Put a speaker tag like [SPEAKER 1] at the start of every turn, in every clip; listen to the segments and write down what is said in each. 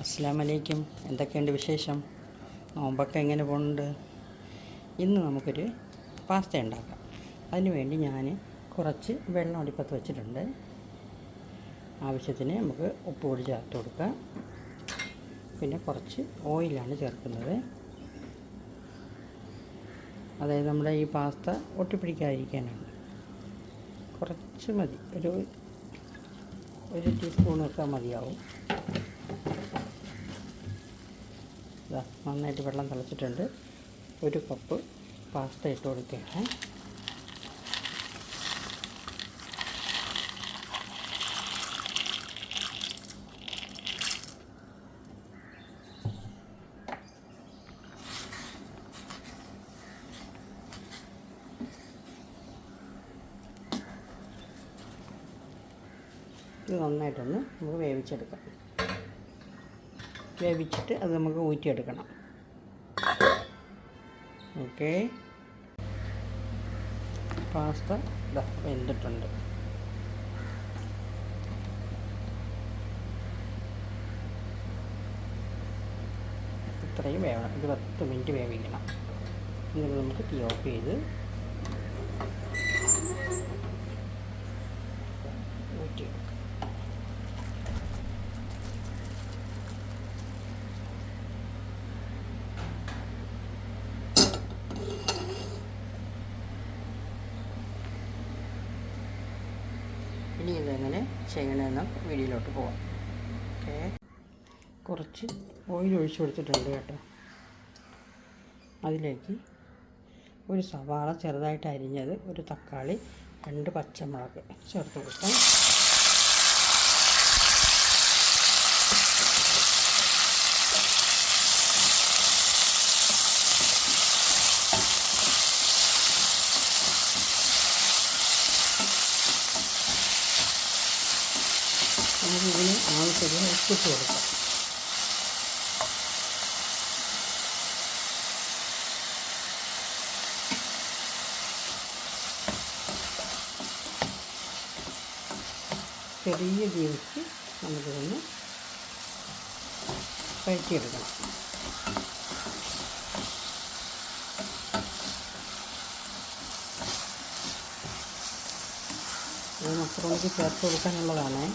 [SPEAKER 1] അസ്സാം വലൈക്കും എന്തൊക്കെയുണ്ട് വിശേഷം? നോമ്പൊക്കെ എങ്ങനെ പോകുന്നുണ്ട് ഇന്ന് നമുക്കൊരു പാസ്ത ഉണ്ടാക്കാം. അതിനുവേണ്ടി ഞാൻ കുറച്ച് വെള്ളം അടുപ്പത്ത് വെച്ചിട്ടുണ്ട്. ആവശ്യത്തിന് നമുക്ക് ഉപ്പ് പൊടി ചേർത്ത് കൊടുക്കാം. പിന്നെ കുറച്ച് ഓയിലാണ് ചേർക്കുന്നത്. അതായത് നമ്മുടെ ഈ പാസ്ത ഒട്ടിപ്പിടിക്കാതിരിക്കാനാണ്. കുറച്ച് മതി. ഒരു ഒരു ടീസ്പൂണൊക്കെ മതിയാവും. നന്നായിട്ട് വെള്ളം തിളച്ചിട്ടുണ്ട്. ഒരു കപ്പ് പാസ്ത ഇട്ട് കൊടുക്കുകയാണ്. ഇത് നന്നായിട്ടൊന്ന് നമുക്ക് വേവിച്ചെടുക്കാം. വേവിച്ചിട്ട് അത് നമുക്ക് ഊറ്റിയെടുക്കണം. ഓക്കെ. പാസ്ത വെന്തിട്ടുണ്ട്. ഇത്രയും വേവണം. ഇത് പത്ത് മിനിറ്റ് വേവിക്കണം. എന്നിട്ട് നമുക്ക് തീ ഓഫ് ചെയ്ത് ഊറ്റിയെടുക്കാം. ഇനി ഇതെങ്ങനെ ചെയ്യണമെന്ന് വീഡിയോയിലോട്ട് പോവാം. ഓക്കെ. കുറച്ച് ഓയിൽ ഒഴിച്ചു കൊടുത്തിട്ടുണ്ട് കേട്ടോ. അതിലേക്ക് ഒരു സവാള ചെറുതായിട്ട് അരിഞ്ഞത് ഒരു തക്കാളി രണ്ട് പച്ചമുളക് ചേർത്ത് കൊടുക്കാം നമുക്ക് ഇതിന് ആവശ്യത്തിന് ഉപ്പിട്ട് കൊടുക്കാം. ചെറിയ ജീവിച്ച് നമുക്കിതൊന്ന് വഴറ്റിയെടുക്കണം. ഇത് മക്രോണിക്ക് ചേർത്ത് കൊടുക്കാനുള്ളതാണേ.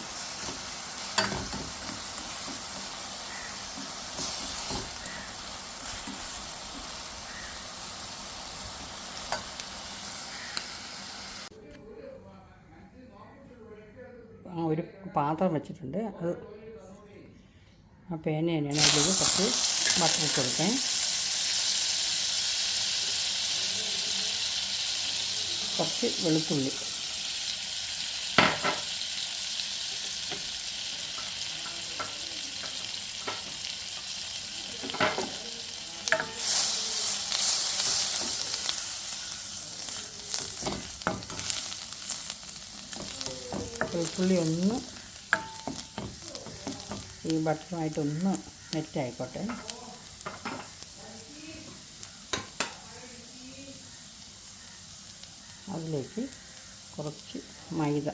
[SPEAKER 1] ഒരു പാത്രം വെച്ചിട്ടുണ്ട്. അത് ആ പേന തന്നെയാണ് അതിലേക്ക് കുറച്ച് ബട്ടർ ഇട്ട് കൊടുക്കാൻ കുറച്ച് വെളുത്തുള്ളി. വെളുത്തുള്ളി ഒന്ന് ഈ ബട്ടറുമായിട്ടൊന്ന് നെറ്റായിക്കോട്ടെ അതിലേക്ക് കുറച്ച് മൈദ.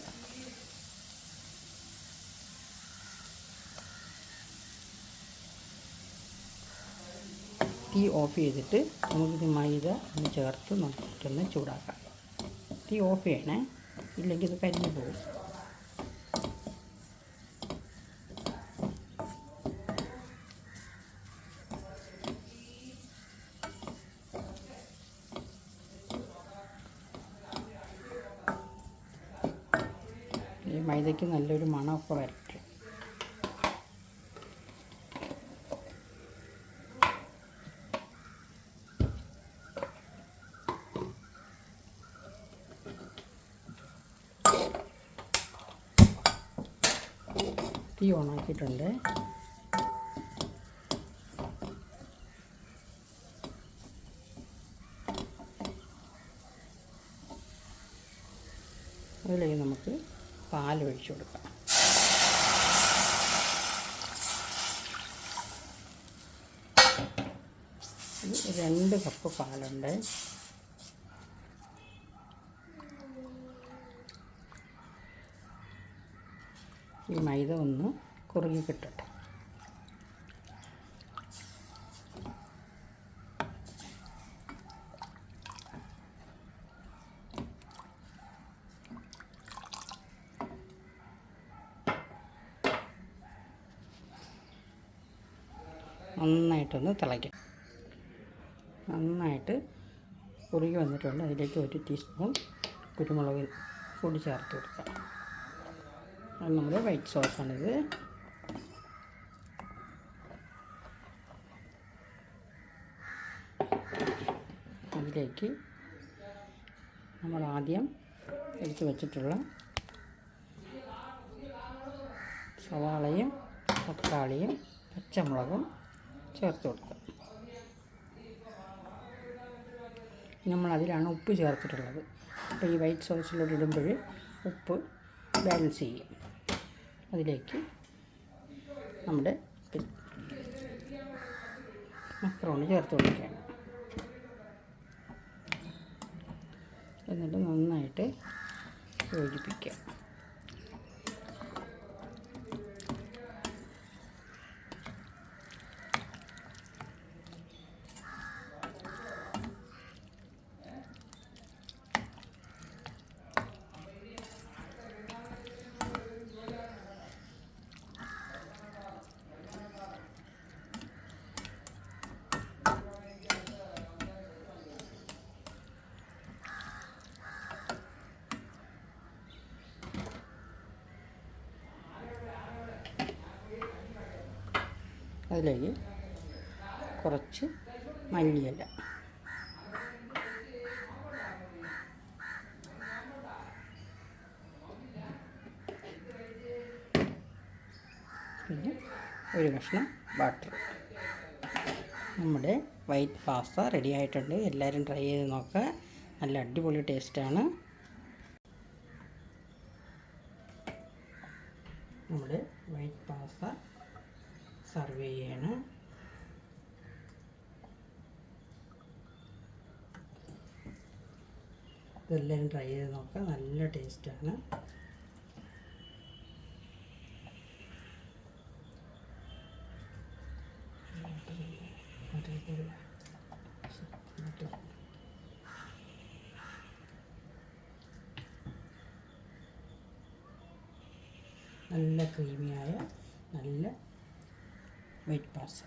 [SPEAKER 1] തീ ഓഫ് ചെയ്തിട്ട് നമുക്കിത് മൈദ ഒന്ന് ചേർത്ത് നമുക്കിട്ടൊന്ന് ചൂടാക്കാം. തീ ഓഫ് ചെയ്യണേ. ഇല്ലെങ്കിൽ ഇത് കരിഞ്ഞു പോകും. മൈദയ്ക്ക് നല്ലൊരു മണമൊക്കെ വരട്ടെ. തീ ഓണാക്കിയിട്ടുണ്ട്. അതിലേക്ക് നമുക്ക് പാൽ ഒഴിച്ചു കൊടുക്കാം രണ്ട് കപ്പ് പാലുണ്ട്. ഈ മൈദ ഒന്ന് കുറുകി കിട്ടട്ടെ. നന്നായിട്ടൊന്ന് തിളയ്ക്കും. നന്നായിട്ട് കുറുകി വന്നിട്ടുണ്ട്. അതിലേക്ക് ഒരു ടീസ്പൂൺ കുരുമുളക് പൊടി ചേർത്ത് കൊടുക്കാം. അത് നമ്മുടെ വൈറ്റ് സോസാണിത് അതിലേക്ക് നമ്മൾ ആദ്യം എടുത്തു വച്ചിട്ടുള്ള സവാളയും തക്കാളിയും പച്ചമുളകും ചേർത്ത് കൊടുക്കുക. നമ്മൾ അതിലാണ് ഉപ്പ് ചേർത്തിട്ടുള്ളത്. അപ്പോൾ ഈ വൈറ്റ് സോസിലോട്ട് ഇടുമ്പോൾ ഉപ്പ് ബാലൻസ് ചെയ്യും. അതിലേക്ക് നമ്മുടെ മക്രോണ് ചേർത്ത് കൊടുക്കുകയാണ്. എന്നിട്ട് നന്നായിട്ട് യോജിപ്പിക്കുക. അതിലേക്ക് കുറച്ച് മല്ലിയില. പിന്നെ ഒരു കഷ്ണം ബട്ടർ നമ്മുടെ വൈറ്റ് പാസ്ത റെഡി ആയിട്ടുണ്ട്. എല്ലാവരും ട്രൈ ചെയ്ത് നോക്കുക നല്ല അടിപൊളി ടേസ്റ്റാണ് നമ്മുടെ വൈറ്റ് പാസ്ത സർവ് ചെയ്യാണ്. ഇതെല്ലാം ട്രൈ ചെയ്ത് നോക്കാം. നല്ല ടേസ്റ്റാണ്. നല്ല ക്രീമിയായ നല്ല വൈറ്റ് പാസ്ത